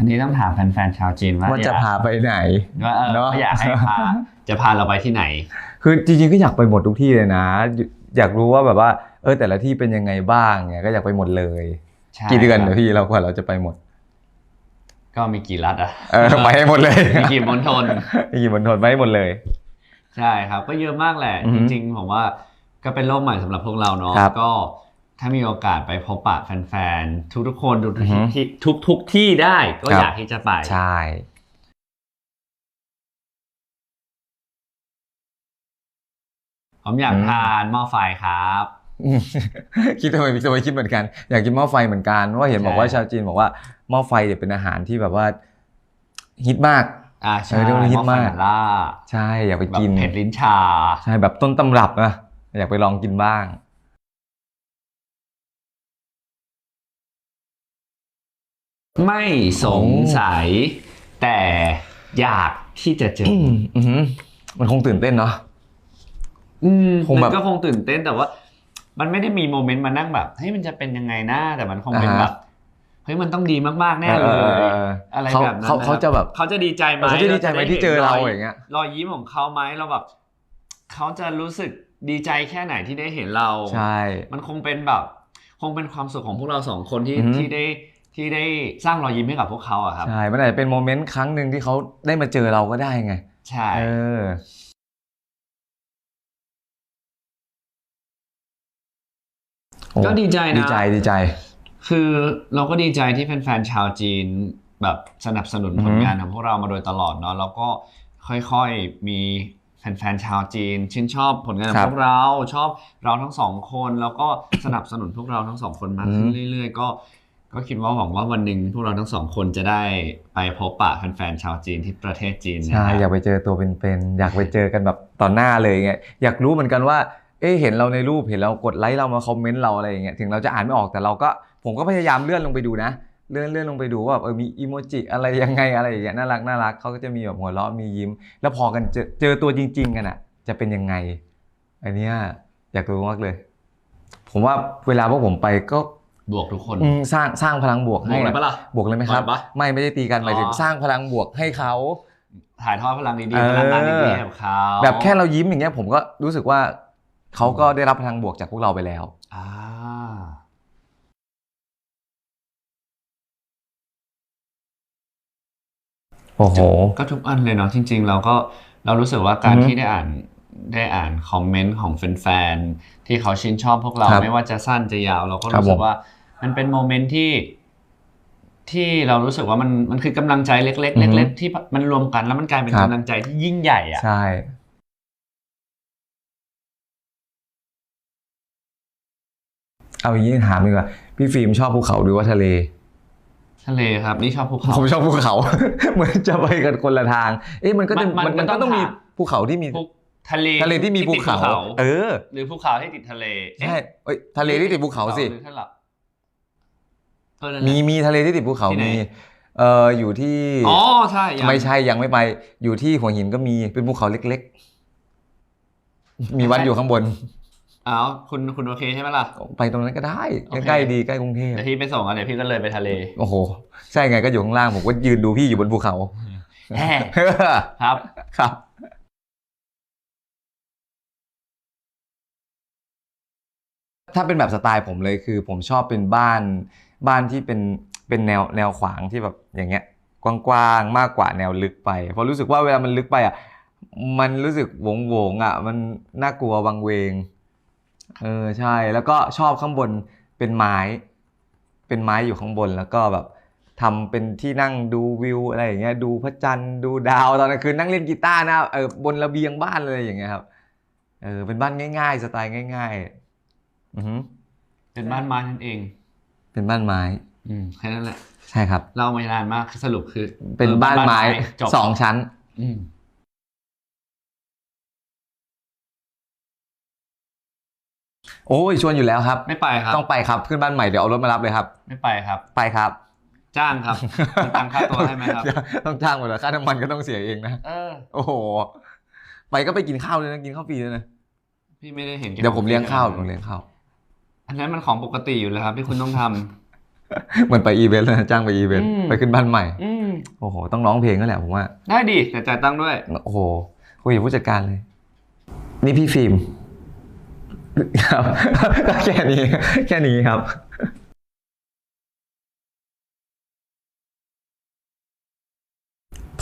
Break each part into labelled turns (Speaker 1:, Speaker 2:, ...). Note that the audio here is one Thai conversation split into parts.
Speaker 1: อันนี้ต้องถามแฟนๆชาวจีนว่า
Speaker 2: ว่าจะ
Speaker 1: อยก
Speaker 2: พาไปไหน
Speaker 1: ว่าเออ
Speaker 2: เนอะ
Speaker 1: ว่าอยากให้พาจะพาเราไปที่ไหน
Speaker 2: คือจริงๆก็อยากไปหมดทุกที่เลยนะ อยากรู้ว่าแบบว่า เออแต่ละที่เป็นยังไงบ้างเนี่ยก็อยากไปหมดเลย
Speaker 1: ใช่
Speaker 2: กี่เดือน
Speaker 1: ครับ
Speaker 2: เดี๋ยวพี่เรากว่าเราจะไปหมด
Speaker 1: ก็มีกี่รัฐอะ
Speaker 2: เออไปให้หมดเลย
Speaker 1: มีกี่มณฑล
Speaker 2: มีกี่มณฑลไปให้หมดเลย
Speaker 1: ใช่ครับ ก็เยอะมากแหละ
Speaker 2: อือ
Speaker 1: จ
Speaker 2: ฮึ
Speaker 1: ริง ๆ ผมว่าก็เป็นโลกใหม่สำหรับพวกเราเนาะ
Speaker 2: ครับ
Speaker 1: ก็ ถ้ามีโอกาสไปพบปะแฟนๆ ทุกๆคนทุก
Speaker 2: อือฮึ
Speaker 1: ๆที่ทุกทุกๆที่ได้ก็
Speaker 2: ครับ
Speaker 1: อยากที่จะไป
Speaker 2: ใช่
Speaker 1: ผมอยาก
Speaker 2: อืม
Speaker 1: ทานหม้อไฟครับ
Speaker 2: อืม คิดทำไมพี่ทำไมคิดเหมือนกัน อยากกินหม้อไฟเหมือนกันเพราะว่าเห็นบอกว่า
Speaker 1: ใช่
Speaker 2: ชาวจีนบอกว่าหม้อไฟเนี่ยเป็นอาหารที่แบบว่าฮิตมาก
Speaker 1: อ่า
Speaker 2: เอ
Speaker 1: ใช่
Speaker 2: อเรื่องนี้ฮิตมาก
Speaker 1: หอไฟหล่า
Speaker 2: ใช่อยากไป
Speaker 1: แบบ
Speaker 2: กิน
Speaker 1: เผ็ดลิ้นชา
Speaker 2: ใช่แบบต้นตำรับนะอยากไปลองกินบ้าง
Speaker 1: ไม่สงสัย แต่อยากที่จะเจอ
Speaker 2: อืมอือหือมันคงตื่นเต้นเนาะ
Speaker 1: อืม
Speaker 2: คงแบบ
Speaker 1: มันก็คงตื่นเต้นแต่ว่า มันไม่ได้มีโมเมนต์มานั่งแบบเฮ้ยมันจะเป็นยังไงนะแต่มันคงเป็น
Speaker 2: อ่าฮะ
Speaker 1: แบบเฮ้ยมันต้องดีมากๆแน่เล
Speaker 2: เออเออยเออ
Speaker 1: อะไร
Speaker 2: เขา
Speaker 1: แบบนั้น
Speaker 2: เขา
Speaker 1: น
Speaker 2: เขาจะแบบ
Speaker 1: เขาจะดีใจไหม
Speaker 2: เขาจะดีใจไหมที่เจอเรา
Speaker 1: ห็น
Speaker 2: อย่างเงี้ย
Speaker 1: รอยยิ้มของเขาไหมเราแบบเขาจะรู้สึกดีใจแค่ไหนที่ได้เห็นเรา
Speaker 2: ใช่
Speaker 1: มันคงเป็นแบบ คงเป็นความสุขของพวกเราสองคนที่
Speaker 2: อือฮึ
Speaker 1: ที่ได้ ที่ได้สร้างรอยยิ้มให้กับพวกเขาอะครับ
Speaker 2: ใช่มันอาจจะเป็นโมเมนต์ครั้งหนึ่งที่เขาได้มาเจอเราก็ได้ไง
Speaker 1: ใช่
Speaker 2: เออโอ้
Speaker 1: ก็ดีใจนะ
Speaker 2: ดีใจดีใจ
Speaker 1: คือเราก็ดีใจที่แฟนๆชาวจีนแบบสนับสนุน
Speaker 2: อือ
Speaker 1: ผ
Speaker 2: ฮึ
Speaker 1: ลงานของพวกเรามาโดยตลอดเนาะแล้วก็ค่อยๆมีแฟนๆชาวจีนชื่นชอบผลงานของพวกเราชอบเราทั้งสองคน แล้วก็สนับสนุนพวกเราทั้งสองคนมากขึ้นเรื่อย ๆ ก็ ก็คิดว่าหวังว่าวันหนึ่งพวกเราทั้งสองคนจะได้ไปพบปะแฟนๆชาวจีนที่ประเทศจีนนะ
Speaker 2: ใช่
Speaker 1: ครับ
Speaker 2: อยากไปเจอตัวเป็นๆอยากไปเจอกันแบบต่อหน้าเลยไงอยากรู้เหมือนกันว่าเอ๊ะเห็นเราในรูปเห็นเรากดไลค์เรามาคอมเมนต์เราอะไรอย่างเงี้ยถึงเราจะอ่านไม่ออกแต่เราก็ผมก็พยายามเลื่อนลงไปดูนะ เลื่อนเลื่อนลงไปดูว่าแบบเออมีอีโมจิอะไรยังไงอะไรอย่างเงี้ยน่ารักน่ารักเขาก็จะมีแบบหัวเราะมียิ้ม แล้วพอกันเจอเจอตัวจริง ๆ กันอะ จะเป็นยังไงอันเนี้ยอยากรู้มากเลย ผมว่าเวลาพวกผมไปก็
Speaker 1: บวกทุกคน
Speaker 2: อืมสร้างสร้างพลังบวก
Speaker 1: บ
Speaker 2: ให้
Speaker 1: วกเลย
Speaker 2: อะ
Speaker 1: ปะล่ะ
Speaker 2: บวกเลยไหมครับ
Speaker 1: บวกปะ
Speaker 2: ไม่ไม่ได้ตีกันหมายถึง
Speaker 1: อ๋อ
Speaker 2: สร้างพลังบวกให้เขา
Speaker 1: ถ่ายทอดพลังดี
Speaker 2: เออ
Speaker 1: ๆพลังงานดีๆให้กับเขา
Speaker 2: แบบแค่เรายิ้มอย่างเงี้ยผมก็รู้สึกว่าเขาก็ได้รับพลังบวกจากพวกเราไปแล้ว
Speaker 1: อ่า
Speaker 2: โอ้โห
Speaker 1: ก็ทุกอันเลยเนาะจริง ๆ เราก็เรารู้สึกว่าการ
Speaker 2: อือฮึ
Speaker 1: ที่ได้อ่านได้อ่านคอมเมนต์ของแฟนๆที่เขาชื่นชอบพวกเรา
Speaker 2: ครับ
Speaker 1: ไม่ว่าจะสั้นจะยาว เราก็
Speaker 2: ครับ
Speaker 1: รู้สึ
Speaker 2: ผ
Speaker 1: ก
Speaker 2: ม
Speaker 1: ว่า มันเป็นโมเมนต์ที่ที่เรารู้สึกว่ามันมันคือกำลังใจเล็ก
Speaker 2: อือ
Speaker 1: ๆ
Speaker 2: ฮึ
Speaker 1: เล็ก ๆ ที่มันรวมกันแล้วมันกลายเป็น
Speaker 2: ครับ
Speaker 1: กำลังใจที่ยิ่งใหญ่อะ
Speaker 2: ใช่เอาอย่างนี้ถามดีกว่าพี่ฟิล์มชอบภูเขาหรือว่าทะเล
Speaker 1: ทะเลครับ นี่ชอบภูเขา
Speaker 2: ผมชอบภูเขา เหมือนจะไปกันคนละทาง เอ๊ะมันก็จะ
Speaker 1: มันมัน
Speaker 2: มันก็
Speaker 1: มันต้
Speaker 2: ต้
Speaker 1: อ
Speaker 2: องงมี
Speaker 1: ถาม
Speaker 2: ภูเขาที่มี
Speaker 1: ภูทะเล
Speaker 2: ทะเลที่มีภู
Speaker 1: ติด
Speaker 2: เขา เออ
Speaker 1: หรือภูเขาที่ติดทะเลเอ๊ะ
Speaker 2: ใช่เอ้ยทะเลที่ติดภูเขาสิ
Speaker 1: หรือทะเลเออนั่นแหละ
Speaker 2: มีมีทะเลที่ติดภูเขา
Speaker 1: ที่ไหน
Speaker 2: มีเอ่ออยู่ที่
Speaker 1: อ๋อใช่ยัง
Speaker 2: ไม่ใช่ยังไม่ไป อยู่ที่หัวหินก็มีเป็นภูเขาเล็ก ๆ มีวัดอยู่ข้างบน
Speaker 1: อ้าวคุณคุณโอเคใช่ไหมล่ะ
Speaker 2: ไปตรงนั้นก็ได้
Speaker 1: โอเค
Speaker 2: ใกล้ๆดีใกล้กรุงเทพ
Speaker 1: เดี๋ยวพี่ไปส่งอะเดี๋ยวพี่ก็เลยไปทะเล
Speaker 2: โอ้โห ใช่ไงก็อยู่ข้างล่างผมก็ยืนดูพี่อยู่บนภูเขา
Speaker 1: แฮ่ครับ
Speaker 2: ครับ ถ้าเป็นแบบสไตล์ผมเลยคือ ผมชอบเป็นบ้าน บ้านที่เป็นเป็นแนวแนวขวางที่แบบอย่างเงี้ยกว้างๆมากกว่าแนวลึกไปเพราะรู้สึกว่าเวลามันลึกไปอะมันรู้สึกโหวงอะ มันน่ากลัววังเวงเออใช่ แล้วก็ชอบข้างบนเป็นไม้ เป็นไม้อยู่ข้างบนแล้วก็แบบทำเป็นที่นั่งดูวิวอะไรอย่างเงี้ยดูพระจันทร์ดูดาวตอนกลางคืนนั่งเล่นกีตาร์นะเออบนระเบียงบ้านเลยอย่างเงี้ยครับเออเป็นบ้านง่าย ๆ สไตล์ง่าย ๆ อือหือ
Speaker 1: เป็นบ้านไม้นั่นเอง
Speaker 2: เป็นบ้านไม้
Speaker 1: อืมแค่นั้นแหละ
Speaker 2: ใช่ครับ
Speaker 1: เล่ามานานมากสรุปคือ
Speaker 2: เป็น
Speaker 1: ออ
Speaker 2: บ้านไม้
Speaker 1: จบ
Speaker 2: สองชั้น
Speaker 1: อืม
Speaker 2: โอ้ยชวนอยู่แล้วครับ
Speaker 1: ไม่ไปครับ
Speaker 2: ต้องไปครับขึ้นบ้านใหม่เดี๋ยวเอารถมารับเลยครับ
Speaker 1: ไม่ไปครับ
Speaker 2: ไปครับ
Speaker 1: จ้างครับมีตังค่าตัวให้ไหมครับ
Speaker 2: เดี๋ยวต้องจ้างหมดแล้วค่าน้ำมันก็ต้องเสียเองนะ
Speaker 1: เออ
Speaker 2: โอ้โหไปก็ไปกินข้าวเลยนะกินข้าวฟรีเลยนะ
Speaker 1: พี่ไม่ได้เห็น
Speaker 2: เดี๋ยวผมเลี้ยงข้าว
Speaker 1: ข
Speaker 2: ผมเลี้ยงข้าว
Speaker 1: อันนั้นมันของปกติอยู่แล้วครับ ที่คุณต้องทำ
Speaker 2: เหมือนไปอีเวนต์เลยนะจ้างไปอีเวนต์
Speaker 1: อืม
Speaker 2: ไปขึ้นบ้านใหม่
Speaker 1: อืม
Speaker 2: โอ้โห ต้องร้องเพลงก็แหละผมว่า
Speaker 1: ได้ดิแต่จ่ายตังค์ด้วย
Speaker 2: โอ้โหคุยกับผู้จัดการเลย นี่พี่ฟิล์มครับก็แค่นี้ แค่นี้ครับ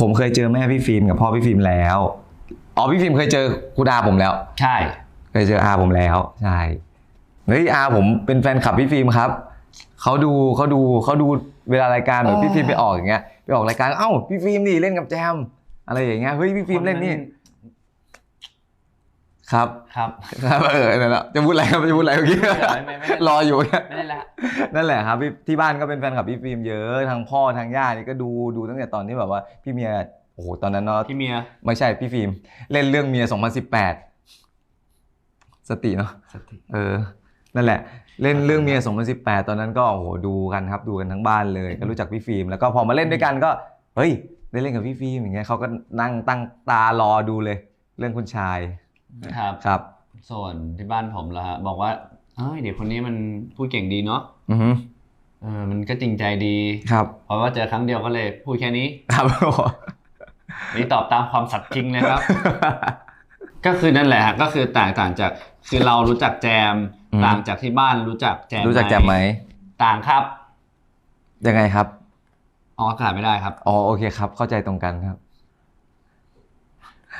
Speaker 2: ผมเคยเจอแม่พี่ฟิล์มกับพ่อพี่ฟิล์มแล้ว อ๋อพี่ฟิล์มเคยเจอคุณอาผมแล้ว
Speaker 1: ใช่
Speaker 2: เคยเจออาผมแล้ว ใช่ เฮ้ยอาผมเป็นแฟนคลับพี่ฟิล์มครับเขาดูเขาดูเขาดูเวลารายการแบบพี่ฟิล์มไปออกอย่างเงี้ยไปออกรายการเอ้าพี่ฟิล์มนี่เล่นกับแจม อะไรอย่างเงี้ยเฮ้ยพี่ฟิล์มเล่นนี่ครับ
Speaker 1: ครับ
Speaker 2: ครับเออนั่นแหละจะพูดอะไรครับจะพูดอะไรเมื่อกี้
Speaker 1: ไม่ไม่ไม่
Speaker 2: รออยู่เนี่ย
Speaker 1: ไม่ได้ละ
Speaker 2: นั่นแหละครับพี่ที่บ้านก็เป็นแฟนคลับพี่ฟิล์มเยอะทางพ่อทางย่านี่ก็ดูดูตั้งแต่ตอนที่แบบว่าพี่เมียโอ้โหตอนนั้นเนาะ
Speaker 1: พี่เมีย
Speaker 2: ไม่ใช่พี่ฟิล์มเล่นเรื่องเมีย 2018 สติเนาะ
Speaker 1: สติ
Speaker 2: เออ นั่นแหละ เล่นเรื่องเมีย2018 ตอนนั้นก็โอ้โหดูกันครับดูกันทั้งบ้านเลย ก็รู้จักพี่ฟิล์มแล้วก็พอมาเล่นด้วยกันก็เฮ้ยได้เล่นกับพี่ฟิล์มอย่างเงี้ยเขาก็นั่งตั้งตารอดูเลย เรื่องคุณชาย
Speaker 1: ครับ
Speaker 2: ครับ
Speaker 1: ส่วนที่บ้านผมละฮะบอกว่าเฮ้ยเด็กคนนี้มันพูดเก่งดีเนาะ
Speaker 2: อือฮึ
Speaker 1: เออมันก็จริงใจดี
Speaker 2: ครับ
Speaker 1: เพราะว่าเจอครั้งเดียวก็เลยพูดแค่นี้
Speaker 2: ครับ
Speaker 1: นี่ตอบตามความสัตย์จริงเลยครับ ก็คือนั่นแหละฮะก็คือต่างต่างจากคือเรารู้จักแจม
Speaker 2: อืม
Speaker 1: ต่างจากที่บ้านรู้จักแจม
Speaker 2: รู้จักแจมไหม
Speaker 1: ต่างครับ
Speaker 2: ยังไงครับ
Speaker 1: ออกอากาศไม่ได้ครับ
Speaker 2: อ๋อโอเคครับ เข้าใจตรงกันครับ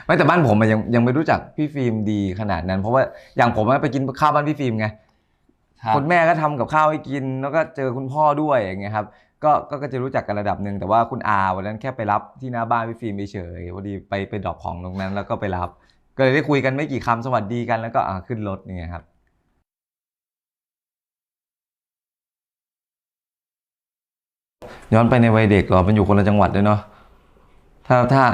Speaker 2: ไม่แต่บ้านผมอะยังยังไม่รู้จักพี่ฟิล์มดีขนาดนั้น เพราะว่าอย่างผมอะไปกินข้าวบ้านพี่ฟิล์มไง
Speaker 1: ครับ
Speaker 2: คุณแม่ก็ทำกับข้าวให้กิน แล้วก็เจอคุณพ่อด้วยอย่างเงี้ยครับก็ก็ก็จะรู้จักกันระดับหนึ่งแต่ว่าคุณอาวันนั้นแค่ไปรับที่หน้าบ้านพี่ฟิล์มเฉยๆพอดีไปไปดรอปของตรงนั้น แล้วก็ไปรับ ก็เลยได้คุยกันไม่กี่คำสวัสดีกันแล้วก็อ่าขึ้นรถอย่างเงี้ยครับ ย้อนไปในวัยเด็กเหรอมันอยู่คนละจังหวัดด้วยเนาะถ้าถ้า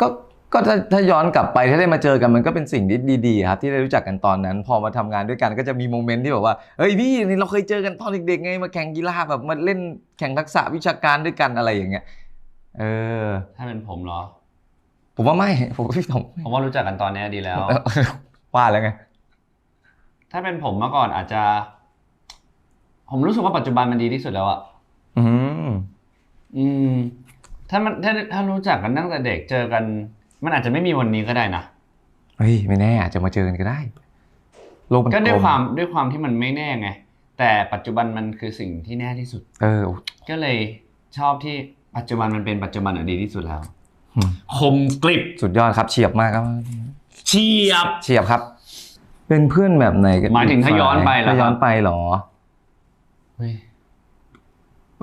Speaker 2: ก็ก็ถ้าถ้าย้อนกลับไปถ้าได้มาเจอกันมันก็เป็นสิ่งที่ดีๆครับที่ได้รู้จักกันตอนนั้น พอมาทำงานด้วยกันก็จะมีโมเมนต์ที่แบบว่าเฮ้ยพี่นี่เราเคยเจอกันตอนเด็กๆไงมาแข่งกีฬาแบบมาเล่นแข่งทักษะวิชาการด้วยกันอะไรอย่างเงี้ยเออ
Speaker 1: ถ้าเป็นผมเหรอ
Speaker 2: ผมว่าไม่ผมว่าพี่ถม
Speaker 1: ผมว่ารู้จักกันตอนเนี้ยดีแล้ว
Speaker 2: ว่าแล้วไง
Speaker 1: ถ้าเป็นผมเมื่อก่อนอาจจะ ผมรู้สึกว่าปัจจุบันมันดีที่สุดแล้วอะ
Speaker 2: อืม
Speaker 1: อืม ถ้ามันถ้าถ้ารู้จักกันตั้งแต่เด็กเจอกัน มันอาจจะไม่มีวันนี้ก็ได้นะ
Speaker 2: เฮ้ยไม่แน่อาจจะมาเจอกันก็ได้โลกมัน
Speaker 1: ก็ด้วย
Speaker 2: ล
Speaker 1: ความด้วยความที่มันไม่แน่ไง แต่ปัจจุบันมันคือสิ่งที่แน่ที่สุด
Speaker 2: เออ
Speaker 1: ก็เลยชอบที่ปัจจุบันมันเป็นปัจจุบันอะดีที่สุดแล้ว
Speaker 2: อืม
Speaker 1: คมกริบ
Speaker 2: สุดยอดครับ เฉียบมากครับ
Speaker 1: เฉียบ
Speaker 2: เฉียบครับ เป็นเพื่อนแบบไหนกัน
Speaker 1: หมายถึงถ้าย้อนไปเหรอ
Speaker 2: ถ้าย้อน
Speaker 1: ครับ
Speaker 2: ไปเหรอ
Speaker 1: เฮ้ย
Speaker 2: โอ้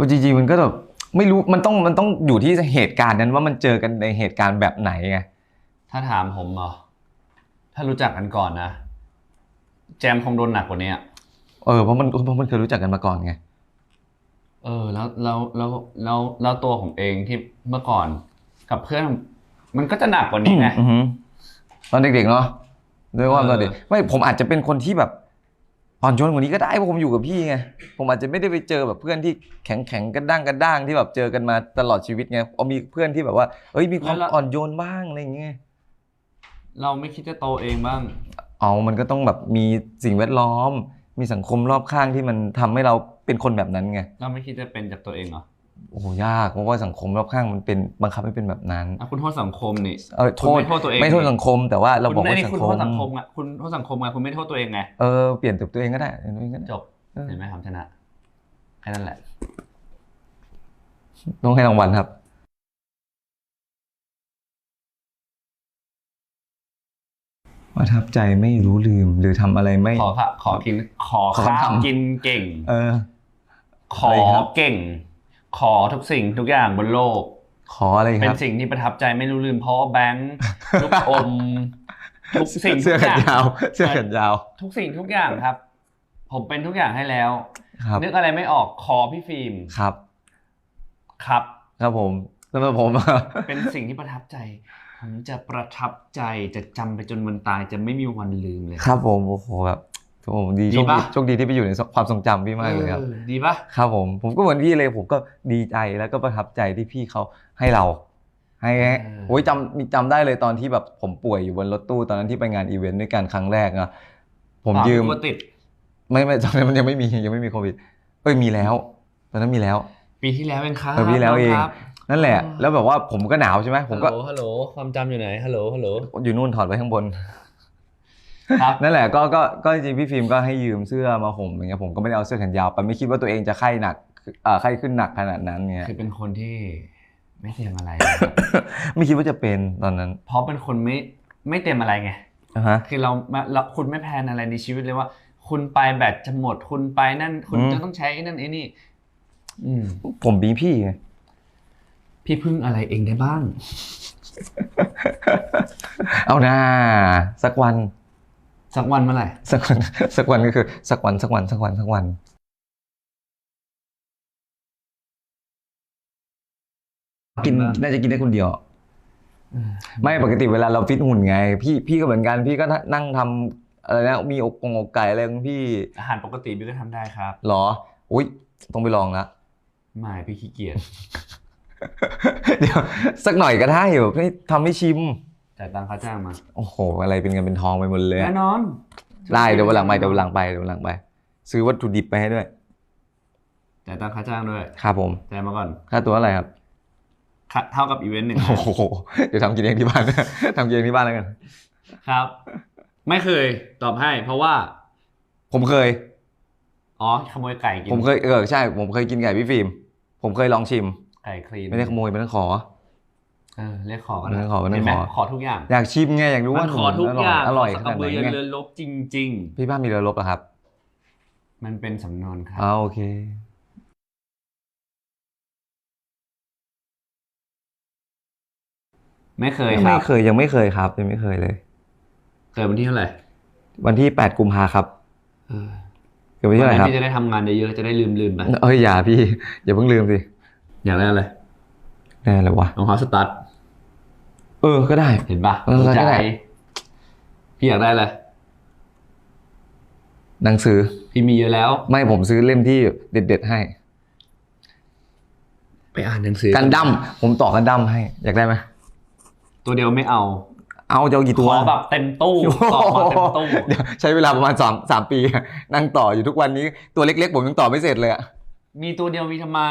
Speaker 2: จริงๆมันก็แบบไม่รู้มันต้องมันต้องอยู่ที่เหตุการณ์นั้นว่ามันเจอกันในเหตุการณ์แบบไหนไง
Speaker 1: ถ้าถามผมเหรอถ้ารู้จักกันก่อนนะแจมคงโดนหนักกว่านี้อะ
Speaker 2: เออเพราะมันเพราะมันเคยรู้จักกันมาก่อนไง
Speaker 1: เออแล้วแล้วแล้วแล้วแล้วตัวผมเองที่เมื่อก่อน กับเพื่อนมันก็จะหนักกว่านี้ไง
Speaker 2: อือหือตอนเด็กๆเนาะด้วยความ
Speaker 1: เออ
Speaker 2: ตอนเด็กไม่ผมอาจจะเป็นคนที่แบบ อ่อนโยนกว่านี้ก็ได้เพราะผมอยู่กับพี่ไงผมอาจจะไม่ได้ไปเจอแบบเพื่อนที่แข็งแข็งๆกระด้างกระด้างที่แบบเจอกันมาตลอดชีวิตไงเอามีเพื่อนที่แบบว่าเอ้ยมีความอ่อนโยนบ้างอะไรอย่างเงี้ย
Speaker 1: เราไม่คิดจะโตเองบ้าง
Speaker 2: เอามันก็ต้องแบบมีสิ่งแวดล้อม มีสังคมรอบข้างที่มันทำให้เราเป็นคนแบบนั้นไง
Speaker 1: เราไม่คิดจะเป็นจากตัวเองเหรอ
Speaker 2: โอ้โหยากเพราะว่าสังคมรอบข้างมันเป็นบังคับให้เป็นแบบนั้น
Speaker 1: อะคุณโทษสังคมนี่
Speaker 2: เออโท
Speaker 1: คุณ
Speaker 2: ษ
Speaker 1: ไม่โทษตัวเอง
Speaker 2: ไม่โทษสังคมแต่ว่าเราบอก
Speaker 1: คุณ
Speaker 2: ว่า
Speaker 1: นี่
Speaker 2: สัง
Speaker 1: คุณ
Speaker 2: ค
Speaker 1: โท
Speaker 2: ม
Speaker 1: ษสังคมไงคุณโทษสังคมไงคุณไม่โทษตัวเองไง
Speaker 2: เออเปลี่ยนตัวเองก็ได้ตัวเองก็ได้
Speaker 1: จบ
Speaker 2: เออ
Speaker 1: เห็นไหมครับชนะแค่นั้นแหละ
Speaker 2: ต้องให้รางวัลครับประทับใจไม่รู้ลืมหรือทำอะไรไม่
Speaker 1: ขอค่ะขอกินขอ
Speaker 2: ขอ
Speaker 1: ข้าว
Speaker 2: คำ
Speaker 1: กินเก่ง
Speaker 2: เออ
Speaker 1: ขอ
Speaker 2: อะไรครับ
Speaker 1: เก่ง ขอทุกสิ่งทุกอย่างบนโลก
Speaker 2: ขออะไรค
Speaker 1: เป็น
Speaker 2: รับ
Speaker 1: สิ่งที่ประทับใจไม่รู้ลืมเพราะว่าแบงค์ลูกอมทุกสิ่งทุ
Speaker 2: เสื้อก
Speaker 1: อ
Speaker 2: แขน
Speaker 1: ย่าง
Speaker 2: ยาวเสื้อแขนยาว
Speaker 1: ทุกสิ่งทุกอย่างครับ ผมเป็นทุกอย่างให้แล้ว
Speaker 2: ครับ
Speaker 1: นึกอะไรไม่ออกคอพี่ฟิล์ม
Speaker 2: ครับ
Speaker 1: ครับ
Speaker 2: ครับผมสำหรับผม
Speaker 1: เป็นสิ่งที่ประทับใจ ผมจะประทับใจจะจำไปจนวันตายจะไม่มีวันลืมเลย
Speaker 2: ครับผมโอ้โหแบบ โอ้โหดี
Speaker 1: ดี
Speaker 2: โชคดี
Speaker 1: ปะ
Speaker 2: โชคดีที่ไปอยู่ในความทรงจำพี่มากเลยครับ
Speaker 1: ออดีปะ
Speaker 2: ครับผมผมก็เหมือนพี่เลยผมก็ดีใจแล้วก็ประทับใจที่พี่เขาให้เราให้โอ้ยจำมีจำได้เลยตอนที่แบบผมป่วยอยู่บนรถตู้ตอนนั้นที่ไปงานอีเวนต์ด้วยกันครั้งแรกนะผม
Speaker 1: ฝาก
Speaker 2: ยืม
Speaker 1: ตัวติด
Speaker 2: ไม่ไม่ตอนนั้นมันยังไม่มียังไม่มีโควิดเอ้ยมีแล้ว ตอนนั้นมีแล้ว
Speaker 1: ปีที่แล้วเองครับ
Speaker 2: เออปีที่แล้วเอง
Speaker 1: ครับ
Speaker 2: นั่นแหละ แล้วแบบว่าผมก็หนาวใช่ไหมผมก็
Speaker 1: ฮัลโหลฮัลโหลความจำอยู่ไหนฮัลโหลฮัลโหล
Speaker 2: อยู่นู่นถอดไว้ข้างบน
Speaker 1: ครับ
Speaker 2: นั่นแหละก็ก็ก็จริงๆพี่ฟิล์มก็ให้ยืมเสื้อมาห่มอย่างเงี้ยผมก็ไม่ได้เอาเสื้อแขนยาวไปไม่คิดว่าตัวเองจะไข้หนักเอ่อไข้ขึ้นหนักขนาดนั้นเงี้ย
Speaker 1: คือเป็นคนที่ไม่เตรียมอะไรเลยครับ
Speaker 2: ไม่คิดว่าจะเป็นตอนนั้น
Speaker 1: เพราะเป็นคนไม่ไม่เตรียมอะไรไง
Speaker 2: อะฮะ
Speaker 1: คือเราเราคุณไม่แพลนอะไรในชีวิตเลยว่า คุณไปแบตจะหมดคุณไปนั่น คุณ
Speaker 2: อืม
Speaker 1: จะต้องใช้ไอ้นั่นไอ้นี่อืม
Speaker 2: ผมบีพี่ไง
Speaker 1: พี่พึ่งอะไรเองได้บ้าง
Speaker 2: เอาหน้าสักวัน
Speaker 1: สักวันเมื่อไหร่
Speaker 2: สักวันสักวันก็คือสักวันสักวันสักวันสักวันกินน่าจะกินได้คนเดียวไม่ปกติเวลาเราฟิตหุ่นไง พี่พี่ก็เหมือนกันพี่ก็นั่งทำอะไรนะมีอกกงอกไก่อะไรของพี่
Speaker 1: อาหารปกติพี่ก็ทำได้ครับ
Speaker 2: เหรออุ้ยต้องไปลองละ
Speaker 1: ไม่พี่ขี้เกียจ
Speaker 2: เดี๋ยวสักหน่อยก็ได้อยู่ให้ทำให้ชิม
Speaker 1: จ่ายตังค่าจ้างมา
Speaker 2: โอ้โห อะไรเป็นเงินเป็นทองไปหมดเลย
Speaker 1: แน่นอน
Speaker 2: ได้เดี๋ยววันหลังไปเดี๋ยววันหลังไปเดี๋ยววันหลังไป ซื้อวัตถุดิบไปให้ด้วย
Speaker 1: จ่ายตังค่าจ้างด้วย
Speaker 2: ครับผม
Speaker 1: จ่ายมาก่อน
Speaker 2: ค่าตัวอะไรครับ
Speaker 1: ค่าเท่ากับอีเวนต์หนึ่ง
Speaker 2: โอ้โหเดี๋ยวทำกินเองที่บ้านทำกินเองที่บ้านแล้วกัน
Speaker 1: ครับ ไม่เคยตอบให้ เพราะว่า
Speaker 2: ผมเคย
Speaker 1: อ๋อขโมยไก่กิน
Speaker 2: ผมเคยเออใช่ ผมเคยกินไก่พี่ฟิล์มผมเคยลองชิม
Speaker 1: ไก่คลีน
Speaker 2: ไม่ได้ขโมยไม่ได้ขอ
Speaker 1: เออเรียกขอกัน
Speaker 2: ไม่ได้ขอไม่ได้
Speaker 1: เห็นไหม
Speaker 2: ขอ
Speaker 1: ขอทุกอย่าง
Speaker 2: อยากชิมไงอยากรู้
Speaker 1: มั
Speaker 2: ว่าน
Speaker 1: ขอทุกอย่าง
Speaker 2: อร่อย
Speaker 1: ข
Speaker 2: ขนาดไหน
Speaker 1: เบอร์
Speaker 2: ไง
Speaker 1: เรือลบจริง
Speaker 2: พี่บ้านมีเรือรบเหรอครับ
Speaker 1: ๆมันเป็นสำนวนครับ
Speaker 2: อ๋อโอเค
Speaker 1: ไม่เคยค
Speaker 2: ไม่
Speaker 1: รับ
Speaker 2: เคยยังไม่เคยครับ ยังไม่เคยเลย
Speaker 1: เคยวันที่เท่าไหร่
Speaker 2: วันที่8กุมภาครับ
Speaker 1: เออ
Speaker 2: เกิดวันที่
Speaker 1: วั
Speaker 2: เท่านไหร่
Speaker 1: นั้น
Speaker 2: ครับ
Speaker 1: พี่จะได้ทำงานเยอะๆจะได้ลืมลืมๆไป
Speaker 2: เอ้ยอย่าพี่ อย่าเพิ่งลืมสิ
Speaker 1: อยากได้อะไร
Speaker 2: แน่เลยวะ
Speaker 1: รองเท้าสตั๊ด
Speaker 2: เออก็ได้
Speaker 1: เห็นปะ
Speaker 2: เออ
Speaker 1: หัวใจ
Speaker 2: ได้
Speaker 1: พี่อยากได้อะไร
Speaker 2: หนังสือ
Speaker 1: พี่มีเยอะแล้ว
Speaker 2: ไม่ผมซื้อเล่มที่เด็ด ๆ ให้
Speaker 1: ไปอ่านหนังสือ
Speaker 2: กันดั้มผมต่อกันดั้มให้ อยากได้ไหม
Speaker 1: ตัวเดียวไม่เอา
Speaker 2: เอาจะเอากี่
Speaker 1: ข
Speaker 2: ตัว
Speaker 1: อแบบเต็มตู้ต่อมาเต็มตู้
Speaker 2: เดี๋ยวใช้เวลาประมาณสามสามปี นั่งต่ออยู่ทุกวันนี้ตัวเล็กๆ ผมยังต่อไม่เสร็จเลยอะ
Speaker 1: มีตัวเดียวมีทำไม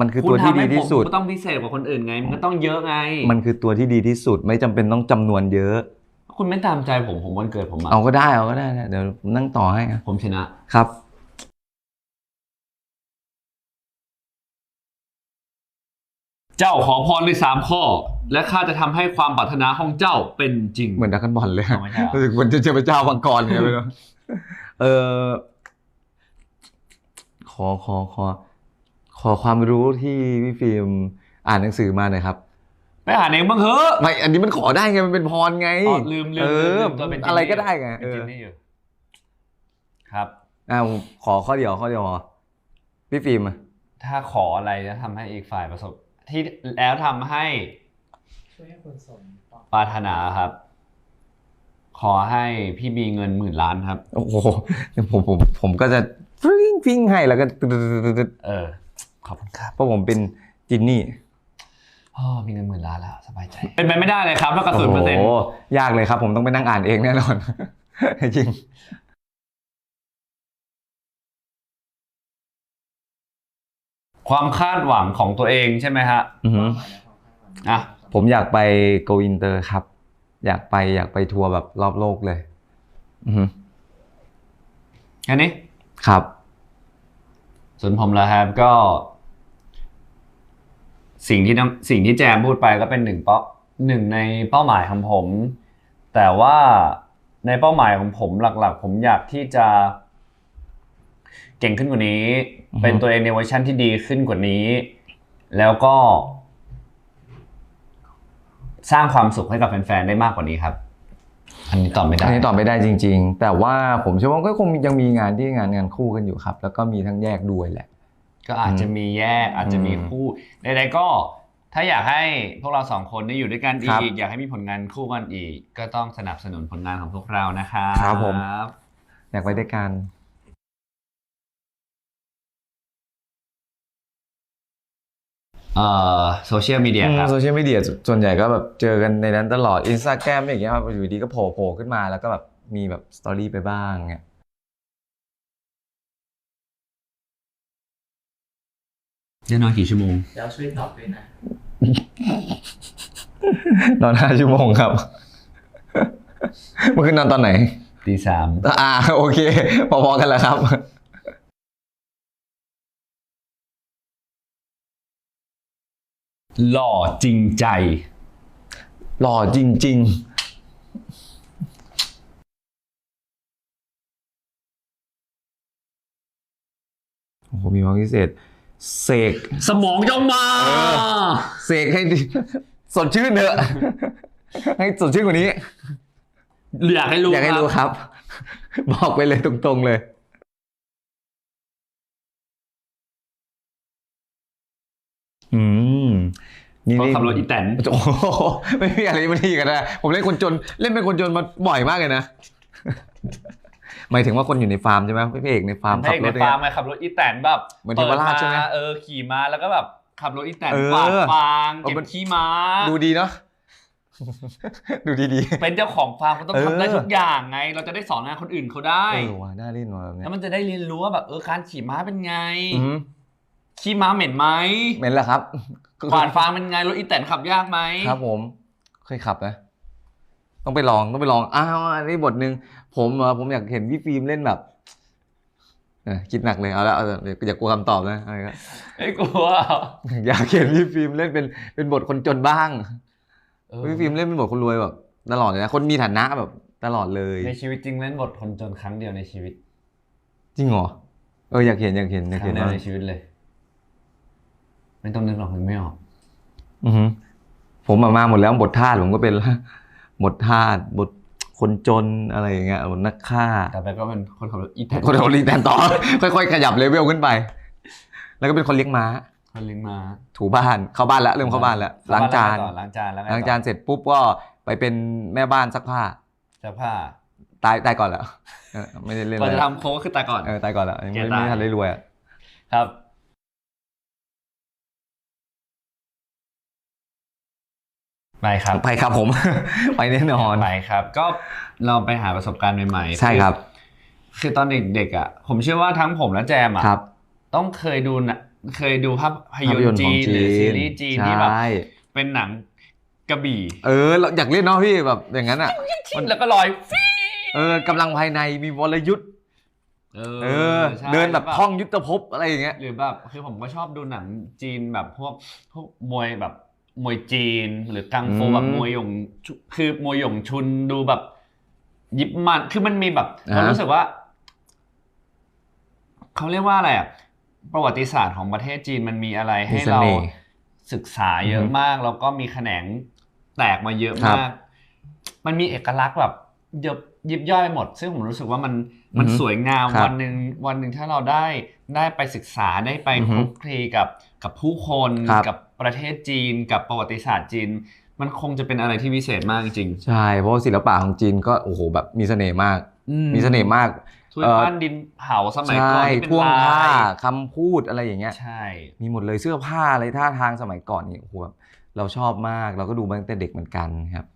Speaker 2: มันคือตัวที่
Speaker 1: ณทำให้
Speaker 2: ดีที่สุด
Speaker 1: ผมก็ต้องพิเศษกว่าคนอื่นไง มันก็ต้องเยอะไง
Speaker 2: มันคือตัวที่ดีที่สุดไม่จำเป็นต้องจำนวนเยอะ
Speaker 1: คุณไม่ตามใจผมผมวันเกิดผมอะ
Speaker 2: เอาก็ได้เอาก็ได้นะเดี๋ยวผมนั่งต่อให้อะ
Speaker 1: ผมชนะ
Speaker 2: ครับ
Speaker 1: เจ้าขอพรในสามข้อ และข้าจะทำให้ความปรารถนาของเจ้าเป็นจริง
Speaker 2: เหมือนดักกันบอลเลย
Speaker 1: เอาไม่ใช่เหรอ
Speaker 2: รู้สึกเหมันจะเจอพระเจ้ามังกรไงไม่รู้ เออขอขอขอ ขอความรู้ที่พี่ฟิล์มอ่านหนังสือมาหน่อยครับ
Speaker 1: ไปหาเองบ้างเถอะ
Speaker 2: ไม่ อันนี้มันขอได้ไง มันเป็นพรไง
Speaker 1: อ๋อลืมลืม
Speaker 2: เอ
Speaker 1: ลืม
Speaker 2: อ
Speaker 1: ลืมตัวเป็นจริง
Speaker 2: อะไรก็ได้ไง
Speaker 1: เป็
Speaker 2: เอน
Speaker 1: จ
Speaker 2: อ
Speaker 1: ริงนี่อยู่ ครับ
Speaker 2: อ่าผมขอข้อเดียวข้อเดียวพอพี่ฟิล์มอะ
Speaker 1: ถ้าขออะไรแล้วทำให้อีกฝ่ายประสบ ที่แล้วทำให้
Speaker 3: ช่วยให้คนสมปอง
Speaker 1: ปรารถนาครับ ขอให้พี่มีเงินหมื่นล้านครับ
Speaker 2: โอ้โหผมผมผมก็จะฟิ้งฟิ้งให้แล้วก็ตึ๊ดตึ๊ดตึ๊ดตึ๊ด
Speaker 1: เออ ขอบคุณครับ
Speaker 2: เพราะผมเป็นจินนี่
Speaker 1: พ่อมีเงินหมื่นล้านแล้วสบายใจ เป็นไปไม่ได้เลยครับถ้ากระสุนเปอร์เซ็นต์
Speaker 2: โอ้โหยากเลยครับ ผมต้องไปนั่งอ่านเองแน่นอนจริง
Speaker 1: ความคาดหวังของตัวเองใช่ไหมฮะ
Speaker 2: อือหือ
Speaker 3: หมายและความคาดหวัง
Speaker 1: อะ
Speaker 2: ผมอยากไปโกอินเตอร์ครับ อยากไปอยากไปทัวร์แบบรอบโลกเลยอือหือ
Speaker 1: แค่นี้
Speaker 2: ครับ
Speaker 1: ส่วนผมแล้วครับก็ สิ่งที่น้องสิ่งที่แจมพูดไปก็เป็นหนึ่งเป้าหนึ่งในเป้าหมายของผม แต่ว่าในเป้าหมายของผมหลัก ๆ ผมอยากที่จะเก่งขึ้นกว่านี้
Speaker 2: อือฮึ
Speaker 1: เป็นตัวเองในเวอร์ชันที่ดีขึ้นกว่านี้ แล้วก็ สร้างความสุขให้กับแฟนๆได้มากกว่านี้ครับ อันนี้ตอบไม่ได้
Speaker 2: อันนี้ตอบไม่ได้จริง ๆ แต่ว่าผมเชื่อว่าก็คงยังมีงานที่งานงานคู่กันอยู่ครับ แล้วก็มีทั้งแยกด้วยแหละ
Speaker 1: ก็อาจจะมีแยกอาจจะมีคู่ใดๆก็ถ้าอยากให้พวกเราสองคนได้อยู่ด้วยกัน
Speaker 2: ค
Speaker 1: อี
Speaker 2: รับ
Speaker 1: กอยากให้มีผลงานคู่กันอีก ก็ต้องสนับสนุนผลงานของพวกเรานะครับ
Speaker 2: ครับผมอยากไปด้วยกัน
Speaker 1: เอ่อโซเชียลมีเดียครับ
Speaker 2: โซเชียลมีเดียส่วนใหญ่ก็แบบเจอกันในนั้นตลอดอินสตาแกรมอย่างเงี้ยครับอยู่ดีก็โผล่โผล่ขึ้นมาแล้วก็แบบมีแบบสตอรี่ไปบ้างเงี้ย
Speaker 1: จะนอนกี่ชั่วโมง
Speaker 3: แล้วช่วยตอบด้วยนะ
Speaker 2: นอนห้าชั่วโมงครับเมื่อคืนนอนตอนไหน
Speaker 1: ตีสาม
Speaker 2: อ่า โอเค พอๆกันแล้วครับ
Speaker 1: หล่อจริงใจ
Speaker 2: หล่อจริง ๆ โอ้โหมีความพิเศษ เสก
Speaker 1: สมองย่องมา
Speaker 2: เออเสกให้สดชื่นเถอะให้สดชื่นกว่านี้
Speaker 1: อยากให้รู้
Speaker 2: อยากให้รู้
Speaker 1: ค
Speaker 2: ครับรับ บอกไปเลยตรงๆเลยอืม
Speaker 1: เพราะขับรถอีแตน
Speaker 2: โอ้โหไม่มีอะไรมาดีกันนะผมเล่นคนจนเล่นเป็นคนจนมาบ่อยมากเลยนะ หมายถึงว่าคนอยู่ในฟาร์มใช่ไหมพี่เอกในฟาร์ม
Speaker 1: พ
Speaker 2: ขั
Speaker 1: ระ
Speaker 2: บ
Speaker 1: เอก
Speaker 2: ร
Speaker 1: ใน
Speaker 2: ถเนี่
Speaker 1: ฟายร์มไงขับรถอีแตนแบบ
Speaker 2: เหมือนเทวราชใช่ไหม
Speaker 1: เปิดาเออขี่ม้าแล้วก็แบบขับรถอีแตน
Speaker 2: เออ
Speaker 1: กวาดฟาง
Speaker 2: เออ
Speaker 1: เก็บ
Speaker 2: มัน
Speaker 1: ขี้ม้า
Speaker 2: ดูดีเนาะดูดี
Speaker 1: เป็นเจ้าของฟาร์มก็ต้อง
Speaker 2: เออ
Speaker 1: ทำได้ทุกอย่างไง เราจะได้สอนงานคนอื่นเขาได้
Speaker 2: ๆเออว่ะน่าเล่นว่ะแบบเนี้
Speaker 1: แล้
Speaker 2: ยว
Speaker 1: มันจะได้เรียนรู้ว่าแบบเออการขี่ม้าเป็นไง
Speaker 2: อืม
Speaker 1: ขี่ม้าเหม็นไหม
Speaker 2: เหม็นแหละครับ
Speaker 1: กวาดฟางเป็นไงรถอีแตนขับยากไหม
Speaker 2: ครับผมเคยขับนะ ต้องไปลองต้องไปลองอ้าวอันนี้บทหนึ่งผมเหรอผมอยากเห็นพี่ฟิล์มเล่นแบบเออคิดหนักเลยเอาละเอาละเดี๋ยวอย่ากลัวคำตอบนะอะไรก็
Speaker 1: ไอ้กลัว
Speaker 2: อยากเห็นพี่ฟิล์มเล่นเป็นเป็นบทคนจนบ้าง
Speaker 1: เออ
Speaker 2: พี่ฟิล์มเล่นเป็นบทคนรวยแบบตลอดเลยนะคนมีฐานะแบบตลอดเลย
Speaker 1: ในชีวิตจริงเล่นบทคนจนครั้งเดียวในชีวิต
Speaker 2: จริงเหรอเอออยากเห็นอยากเห็นอ
Speaker 1: ค
Speaker 2: ยาก
Speaker 1: รั้
Speaker 2: เห็
Speaker 1: ง
Speaker 2: น
Speaker 1: เดียว
Speaker 2: มาก
Speaker 1: ในชีวิตเลย ไม่ต้องนึกหรอกนึกไม่ออก
Speaker 2: อือหือผมมามาหมดแล้วบททาสผมก็เป็นละบททาสบทคนจนอะไรอย่างเงี้ยบทนักฆ่า
Speaker 1: แต่ไปก็เป็นคนขับรถอีแตน
Speaker 2: คนเอาลีแตนต่อ ค่อยๆ ขยับเลเวลขึ้นไป แล้วก็เป็นคนเลี้ยงม้า
Speaker 1: คนลิงมา
Speaker 2: ถูบ้านเข้าบ้านแล้วเริ่มเข้าบ้านแล้วล้างจาน
Speaker 1: ล้างจานแล้วไต่อ
Speaker 2: ล้างจานเสร็จปุ๊บก็ไปเป็นแม่บ้านซักผ้า
Speaker 1: จะผ้า
Speaker 2: ตายตายก่อนแล้วเออไม่ได้เล่น
Speaker 1: ก่อน
Speaker 2: เล
Speaker 1: จะ
Speaker 2: ย
Speaker 1: ทำโค้กก็คือตายก่อน
Speaker 2: เออตายก่อนแล้วยังไม่
Speaker 1: แกตาย
Speaker 2: ไม่ทันได้รวยอะ
Speaker 1: ครับ ไปครับ
Speaker 2: ไปครับผม ไปแน่นอน
Speaker 1: ไปครับ ก็เราไปหาประสบการณ์ใหม่ๆ
Speaker 2: ใช่ครับ
Speaker 1: อคือตอนเด็กๆอะผมเชื่อว่าทั้งผมและแจมอะ
Speaker 2: ครับ
Speaker 1: ต้องเคยดูนะเคยดูภาพ
Speaker 2: ภายพ
Speaker 1: น
Speaker 2: ย
Speaker 1: ต
Speaker 2: น
Speaker 1: ร์
Speaker 2: ตร์ข
Speaker 1: จี
Speaker 2: อง
Speaker 1: น
Speaker 2: จี
Speaker 1: หรือซี
Speaker 2: น
Speaker 1: รีส์จีนที่แบบ
Speaker 2: ใช่
Speaker 1: เป็นหนังกระบี่
Speaker 2: เออเราอยากเล่นเนาะพี่แบบอย่างนั้นอะ
Speaker 1: แล้วก็ลอยฟิว
Speaker 2: เออกำลังภายในมีวรยุทธ์
Speaker 1: เอ
Speaker 2: เออ
Speaker 1: ใช่
Speaker 2: เดินแบบ
Speaker 1: ล้ว
Speaker 2: ท่องยุทธภพอะไรอย่างเงี้ย
Speaker 1: หรือแบบคือผมก็ชอบดูหนังจีนแบบพวกพวกมวยแบบ มวยจีนหรือกังฟู
Speaker 2: อืม
Speaker 1: แบบมวยหยงชุคือมวยหยงชุนดูแบบ ยิบมันคือมันมีแบบ
Speaker 2: อ่า
Speaker 1: เรารู้สึกว่าเขาเรียกว่าอะไรอะประวัติศาสตร์ของประเทศจีนมันมีอะไรให้
Speaker 2: มีเส
Speaker 1: เรา
Speaker 2: น่ห์
Speaker 1: ศึกษาเยอะ
Speaker 2: อือฮึ
Speaker 1: มาก แล้วก็มีแขนงแตกมาเยอะ
Speaker 2: ครับ
Speaker 1: มาก มันมีเอกลักษณ์แบบ ยิบยิบย่อยไปหมด ซึ่งผมรู้สึกว่ามันมัน
Speaker 2: อือฮึ
Speaker 1: สวยงาม
Speaker 2: ครับ
Speaker 1: วันหนึ่งวันหนึ่งถ้าเราได้ได้ไปศึกษาได้ไป
Speaker 2: อือ
Speaker 1: ค
Speaker 2: ฮึ
Speaker 1: ลุกคลีกับกับผู้คน
Speaker 2: ครับ
Speaker 1: กับประเทศจีน กับประวัติศาสตร์จีน มันคงจะเป็นอะไรที่วิเศษมากจริง
Speaker 2: ใช่เพราะว่าศิลปะของจีนก็โอ้โหแบบมีเสน่ห์มาก
Speaker 1: ๆอื
Speaker 2: มีเสน่ห์มาก
Speaker 1: ถ้วย
Speaker 2: เอ่อ
Speaker 1: ปั้นดินเผาสมัย
Speaker 2: ใช่
Speaker 1: ก่อนที่เป็น
Speaker 2: ท่วงท่า
Speaker 1: ลาย
Speaker 2: คำพูดอะไรอย่างเงี้ย
Speaker 1: ใช่
Speaker 2: มีหมดเลยเสื้อผ้าอะไรท่าทางสมัยก่อนนี่โอ้โหแบบเราชอบมากเราก็ดูมาตั้งแต่เด็กเหมือนกันครับ